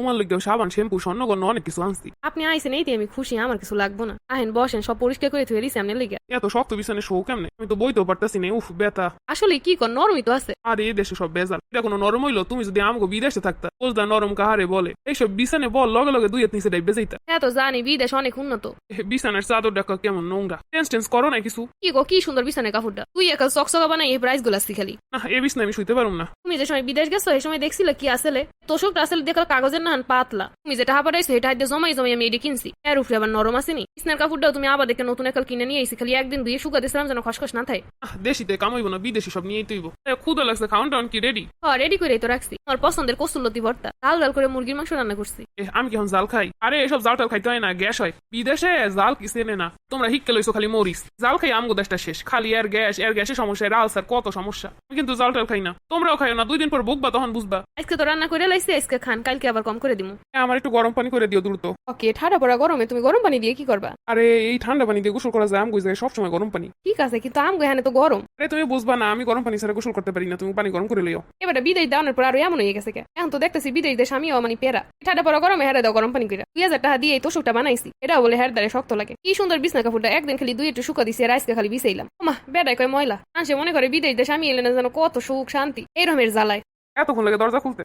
তোমার লোক সাবান শ্যাম্পু স্বর্ণগণ্য অনেক কিছু আনছি। আপনি আইসেন এইতে আমি খুশি আমার কিছু লাগবো না। আহেন বসেন সব পরিষ্কার করে থুয়ে দিছি আপনি লেগে এত শক্ত বিছানে শো কেমনে? আমি তো বইতেও পারতেছি না উফ বেতা আসলে কি কর নরমই তো আছে। আর এই দেশে সব বেজাল এটা কোনো নরম হইল? তুমি যদি আমাকে বিদেশে থাকতা বুঝলা নরম কাহারে বলে? এইসব বিছানে বল লগে লগে দুই নিচে ডাইবে যাইতা। হ্যাঁ তো জানি বিদেশ অনেক উন্নত। বিছানার চাদর ডাকা কেমন নোংরা। টেন্স টেন্স করো না কিছু। কি গো কি সুন্দর বিছানে কাপড়টা। তুই একা চকচকা বানাই এই প্রাইসগুলা শিখালি না এ বিছনা আমি শুইতে পারুম না। তুমি যে সময় বিদেশ গেছো এই সময় দেখছিলে কি আসলে তোষকটা আসলে দেখার কাগজের নাহান পাতলা। তুমি যেটা হাবারাইছো এটা হাতে জমাই জমাই আমি এটা কিনছি। এর উপরে আবার নরম আসেনি বিছনার কাপড়টাও তুমি আবার দেখে নতুন একাল কিনে নিয়ে আইসি খালি একদিন দুই শুকা দিয়েছিলাম যেন খসখস না থাকে। দেশিতে কামাইবো না বিদেশি সব নিয়েই তৈব ক্ষুদা লাগছে খাওয়ান টাউন কি রেডি হ্যাঁ রেডি করে তো রাখছি। আমার পছন্দের কসুল্লতি ভর্তা। লাল লাল করে মুরগির মাংস রান্না করছি। এ, আমি কি এখন জাল খাই? আরে এসব জাল টাল খাইতে হয় না গ্যাস হয়। বিদেশে জাল কি চেনে না? তোমরা হিক্কে লইছো খালি মরিস জাল খাই আমগো দেশটা শেষ। খালি এর গ্যাস এর গ্যাসের সমস্যা এর আলসার কত সমস্যা। আমি কিন্তু জাল টাল খাই না। তোমরাও খাইও না দুই দিন পর বুকবা তখন বুঝবা। আজকে তো রান্না করে লাইছি আজকে খান কালকে আবার কম করে দিমু। আমার একটু গরম পানি করে দিও দ্রুত। ওকে ঠাডা পড়া গরমে তুমি গরম পানি দিয়ে কি করবা? আরে এই ঠান্ডা পানি দিয়ে গোসল করা যায় আমগো যায় সবসময় গরম পানি। ঠিক আছে কিন্তু আমগো এখানে তো গরম। আরে তুমি বুঝবা না আমি গরম পানি ছাড়া গোসল করতে পারি না তুমি পানি গরম করে লিও এবারে বিদেশ দেওয়ানোর পর আরও এমন হয়ে গেছে কে? এখন তো দেখতেছি বিদেশ দেশ আমিও মানে পেরা। ঠাডা পড়া গরমে হেরে দাও গরম পানি করে দুই হাজার টাকা দিয়ে এই তোষকটা বানাইছি। এটাও বলে হের দ্বারে শক্ত লাগে। কি সুন্দর বিছনা কাপড়টা একদিন খালি দুই একটু শুকা দিছি আর আজকে খালি বিছাইলাম। মা বেড়াই কয় ময়লা। মানুষে মনে করে বিদেশ দেশ আমি এলে না যেন কত সুখ শান্তি। এইরকমের জ্বালায়। এতক্ষণ লাগে দরজা খুলতে।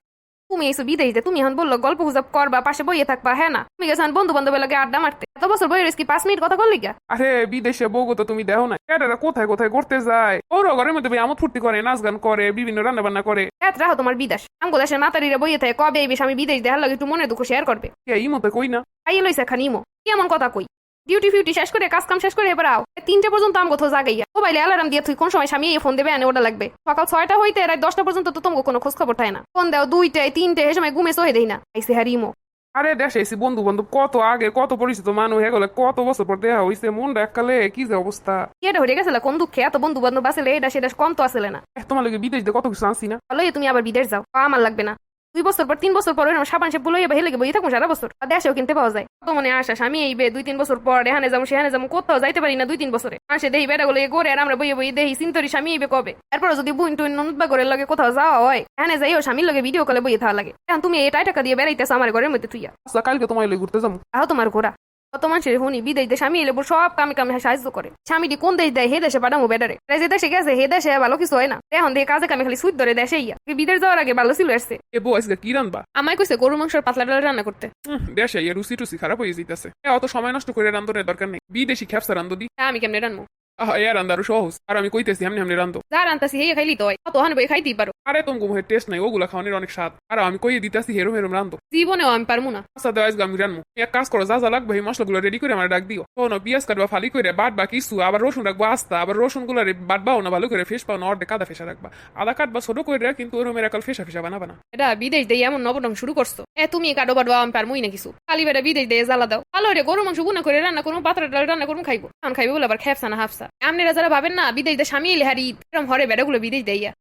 তুমি এসো বিদেশ দে তুমি এখন বলল গল্প গুজব করবা পাশে বইয়ে থাকবা হ্যাঁ না? তুমি গেছেন বন্ধু বান্ধবের লাগে আড্ডা মারতে। এত বছর বইয়ের কি পাঁচ মিনিট কথা বললি গা আরে বিদেশে বউগো তো তুমি দেখো না। এটারা কোথায় কোথায় ঘুরতে যায়? ওর ঘরের মধ্যে আমোদ ফুর্তি করে নাচ গান করে বিভিন্ন রান্না বান্না করে। রাত রাহো তোমার বিদেশ। আমগো দেশের মাতারিরা বইয়ে থাকে কবে এই আমি বিদেশ দেখার লাগে একটু মনে দুঃখ শেয়ার করবে। কে এই মতো কই না? আইয়ে লইছে খানি ইমো। কি এমন কথা কই? ডিউটি ফিউটি শেষ করে কাজ কাম শেষ করে এবার আও। তিনটে পর্যন্ত আম কোথাও জাগাইয়া। মোবাইলে অ্যালার্ম দিয়ে তুই কোন সময় স্বামী এই ফোন দেবে আনে ওটা লাগবে। সকাল ছয়টা হইতে রাত দশটা পর্যন্ত তো তোমাকে কোনো খোঁজ খবর থাকে না। ফোন দাও দুইটায় তিনটে এ সময় ঘুমে সহে দেই না। আইসে হ্যারি ইমো আরে দেশে এসি বন্ধু বান্ধব কত আগে কত পরিচিত মানুষ হয়ে গেলে কত বছর পর দেখা হইছে মন এককালে কি যে অবস্থা। এটা হয়ে গেছিল কোন দুঃখে এত বন্ধু বান্ধব আসলে এটা সেটা কম তো আসলে না। তোমার লাগে বিদেশ দিয়ে কত কিছু আনছি না। ভালোই তুমি আবার বিদেশ যাও। আমার লাগবে না। দুই বছর পর তিন বছর পর এরকম সাবান সে বলে বা হেলে বই থাকুন সারা বছর। আর দেশেও কিনতে পাওয়া যায়। কত মনে আসা আমি এই বে দুই তিন বছর পর এখানে যাব সেখানে যাব কোথাও যাইতে পারি না দুই তিন বছরে। আসে দেহি বেড়া গুলো গোরে আর আমরা বইয়ে বই দেহি চিন্তরি স্বামী এইবে কবে? এরপর যদি বুইন টুইন নুনবা করে লগে কোথাও যাওয়া হয় এখানে যাইও স্বামীর লগে ভিডিও কলে বইয়ে থাকা লাগে। এখন তুমি এটাই টাকা দিয়ে বেড়াইতেছো আমার ঘরের মধ্যে তুইয়া আচ্ছা কালকে তোমার লই ঘুরতে যাব। আহ তোমার ঘোরা। কত মানুষের হুনি বিদেশ দেশ স্বামী এলে সব কামে কামে সাহায্য করে। স্বামীটি কোন দেশ দেয় হে দেশে পাঠামো বেডারে যে দেশে গেছে হে দেশে ভালো কিছু হয় না। এখন দিয়ে কাজে কামে খালি সুদ ধরে দেশে ইয়া। বিদেশ যাওয়ার আগে ভালো ছিল আসছে এ বউ আজকে কি রানবা? আমায় কইছে গরু মাংসের পাতলা ডাল রান্না করতে। দেশে ইয়ে রুচি টুচি খারাপ হয়ে যেতেছে অত সময় নষ্ট করে রান্ধনের দরকার নেই। বিদেশি খ্যাপসা রান্ধো দি। আমি কেমনে রান্নু আহ রান্ধা আরও সহজ। আর আমি কইতেছি এমনি রান্ধো। যা রান্তাছি হে খাইলি তো হয়। কত হান বই খাইতেই পারো। আরে তুমি মুখের টেস্ট নাই ওগুলা খাওয়ানোর অনেক স্বাদ। আর আমি কইয়ে দিতেছি হেরম হেরম রান্ধো জীবনেও আমি পারব না। আচ্ছা আজকে আমি রানবো এক কাজ করো যা যা লাগবে এই মশলাগুলো রেডি করে আমার ডাক দিও। কোনো পেঁয়াজ কাটবা ফালি করে বাটবা কিছু আবার রসুন রাখব আস্তা আবার রসুনগুলো বাটবাও না ভালো করে ফেস পাও না অর্ধেক কাদা ফেসা রাখবা। আদা কাটবা ছোট করে কিন্তু ওরমের একাল ফেসা ফেসা বানাবা না। এটা বিদেশ দিয়ে এমন নবরং শুরু করছ। এ তুমি কাটো বাড়বো আমি পারমুই না কিছু। খালি বেটা বিদেশ দিয়ে জ্বালা দাও। ভালো রে গরু মাংস গুনা করে রান্না করব পাতলা ডাল রান্না করব খাইবো। এখন খাইবো বলে আবার খেপসা না হাফসা। আপনারা যারা ভাবেন না বিদেশ দিয়ে স্বামী এলে হারি এরকম হরে বেড়াগুলো বিদেশ দেইয়া